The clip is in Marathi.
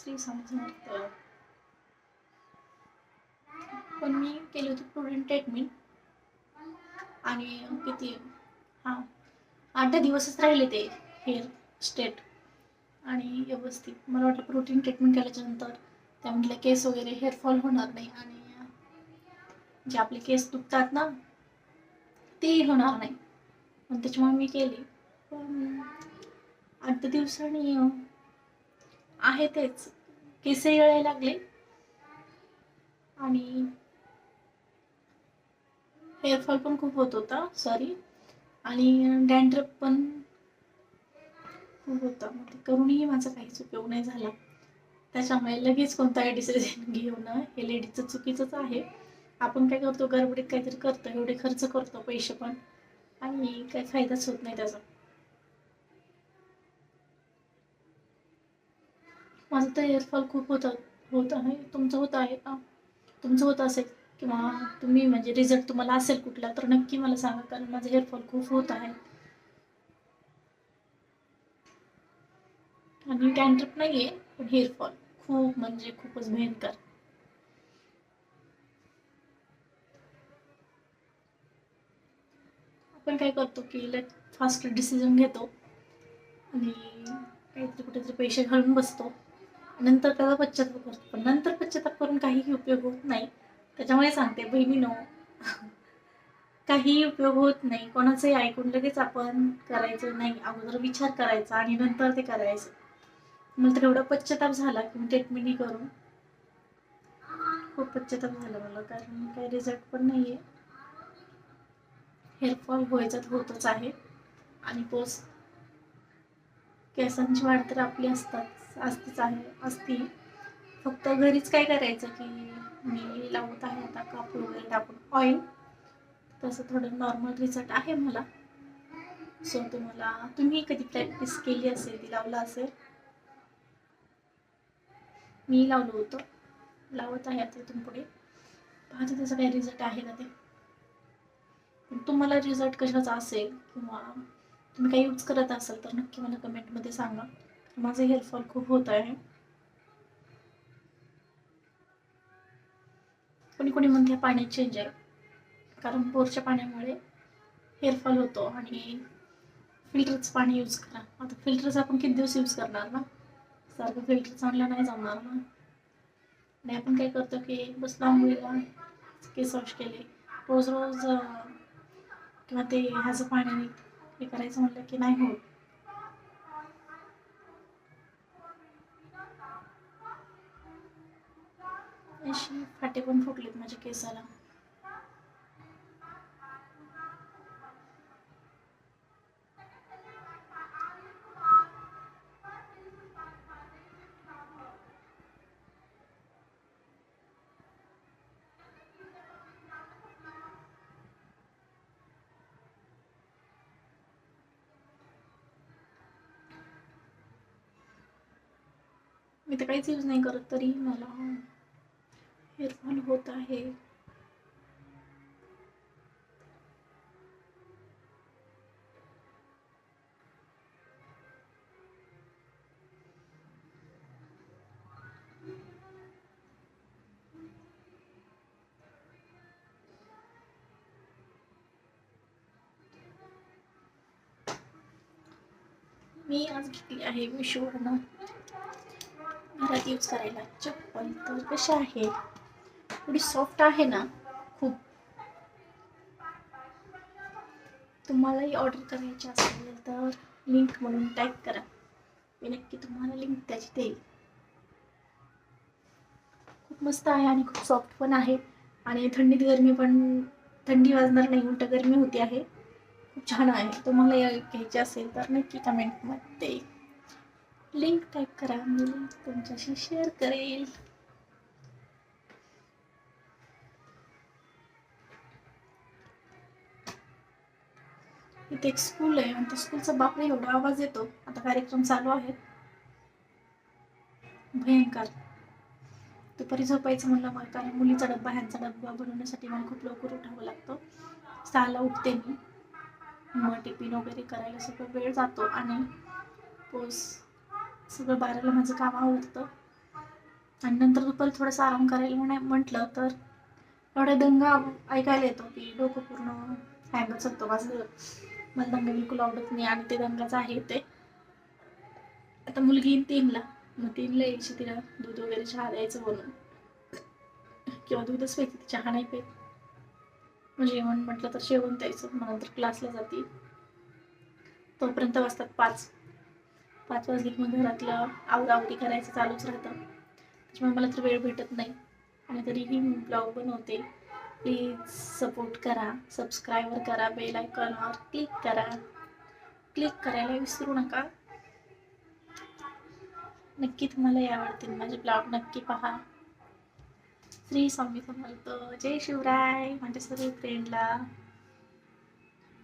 श्री समर्थ पण मी केली होती प्रोटीन ट्रीटमेंट. आणि किती हां आठ दहा दिवसच राहिले ते हेअर स्टेट. आणि व्यवस्थित मला वाटलं प्रोटीन ट्रीटमेंट केल्याच्यानंतर त्या म्हटलं केस वगैरे हेअरफॉल होणार नाही आणि जे आपले केस दुखतात ना तेही होणार नाही. पण त्याच्यामुळे मी केली. पण आठ दहा दिवसांनी आहे तेच. किसे गळायला लागले? आणि हेअरफॉल पण खूप होत होता सॉरी आणि डॅन्ड्रप पण खूप होता. मग ते करूनही माझा काहीच उपयोग नाही झाला. त्याच्यामुळे लगेच कोणताही डिसिजन घेऊन हे लेडीजचं चुकीचंच आहे. आपण काय करतो गडबडीत काहीतरी करतो एवढे खर्च करतो पैसे पण. आणि काही फायदाच होत नाही त्याचा. माझं तर हेअरफॉल खूप होत होत आहे. तुमचं होत आहे का? तुमचं होत असेल किंवा तुम्ही म्हणजे रिझल्ट तुम्हाला असेल कुठला तर नक्की मला सांगा कारण माझं हेअरफॉल खूप होत आहे. आणि डॅन्ड्रफ नाही आहे पण हेअरफॉल खूप म्हणजे खूपच भयंकर. आपण काय करतो की लाईक फास्ट डिसिजन घेतो आणि काहीतरी कुठेतरी पैसे घालून बसतो. नंतर त्याचा पश्चाताप करतो. पण नंतर पश्चाताप करून काहीही उपयोग होत नाही. त्याच्यामुळे सांगते बहिणीनो काहीही उपयोग होत नाही. कोणाचंही ऐकून लगेच आपण करायचं नाही. अगोदर विचार करायचा आणि नंतर ते करायचं. मला तर एवढा पश्चाताप झाला की मी ट्रीटमेंटही करून खूप पश्चाताप झाला मला कारण काही रिझल्ट पण नाही आहे हेअरफॉल व्हायचा होतच आहे. आणि पोस्ट केसांची वाढ तर आपली असतात. असतीच आहे असती. फक्त घरीच काय करायचं की मी लावत आहे आता कापूर वगैरे टाकून ऑइल तसं थोडं नॉर्मल रिझल्ट आहे मला. सो तुम्हाला तुम्ही कधी प्रॅक्टिस केली असेल ती लावलं असेल? मी लावलं होतं. लावत आहे आता इथून पुढे. पाहते त्याचा काय रिझल्ट आहे का ते. पण तुम्हाला रिझल्ट कशाचा असेल किंवा तुम्ही काही यूज करत असाल तर नक्की मला कमेंटमध्ये सांगा. माझं हेअरफॉल खूप होत आहे. कोणी कोणी म्हणते पाण्यात चेंज आहे. कारण बोरच्या पाण्यामुळे हेअरफॉल होतो आणि फिल्टरचं पाणी यूज करा. आता फिल्टरच आपण किती दिवस यूज करणार ना? सारखं फिल्टर चांगलं नाही जमणार ना. आणि आपण काय करतो की बस लांबीला केस वॉश केले. रोज रोज किंवा ते ह्याचं पाणी हे करायचं म्हटलं की नाही होत. फाटे पण फुटलेत माझ्या केसाला. मी तर काहीच यूज नाही करत तरी मला निर्माण होत आहे. मी आज घेतली आहे मिशोवरनं घरात यूज करायला चप्पल तर कशी आहे? थोडी सॉफ्ट आहे ना खूप. तुम्हालाही ऑर्डर करायची असेल तर लिंक म्हणून टॅग करा. मी नक्की तुम्हाला लिंक त्याची देईल. खूप मस्त आहे आणि खूप सॉफ्ट पण आहे. आणि थंडीत गरमी पण थंडी वाजणार नाही उलट गरमी होती आहे. खूप छान आहे. तुम्हाला या घ्यायची असेल तर नक्की कमेंटमध्ये लिंक टाईप करा. मी लिंक तुमच्याशी शेअर करेल. इथे एक स्कूल आहे आणि त्या स्कूलचा बापरे एवढा आवाज येतो. आता कार्यक्रम चालू आहे भयंकर. दुपारी झोपायचं म्हणलं मला कारण मुलीचा डब्बा ह्यांचा डब्बा बनवण्यासाठी मला खूप लवकर उठावं लागतं. सहाला उठते मी. मग टिफिन वगैरे करायला सगळं वेळ जातो आणि पोस सगळं बाराला माझं काम आवडतं आणि नंतर दुपारी थोडासा आराम करायला म्हणा म्हटलं तर एवढा दंगा ऐकायला येतो की डोकं पूर्ण हँगच होतं माझं. मला दंगा बिलकुल आवडत नाही. आणि ते दंगाच आहे ते. आता मुलगी येईन तीनला. मग तीनला यायची तिला दूध वगैरे चहा द्यायचं म्हणून. किंवा दूधच प्यायची ती चहा नाही पेत. मग जेवण म्हटलं तर जेवण द्यायचं. मग नंतर क्लासला जाते. तोपर्यंत वाजतात पाच. पाच वाजले की मग घरातलं आवरावरी करायचं चालूच राहतं. त्याच्यामुळे मला तर वेळ भेटत नाही. आणि तरीही ब्लॉग बनवते. प्लीज सपोर्ट करा सबस्क्राईबर करा बेल आयकॉनवर क्लिक करा. क्लिक करायला विसरू नका. नक्की तुम्हाला आवडतील. माझे ब्लॉग नक्की पहा. श्री स्वामी समर्थ. जय शिवराय. माझ्या सर्व फ्रेंडला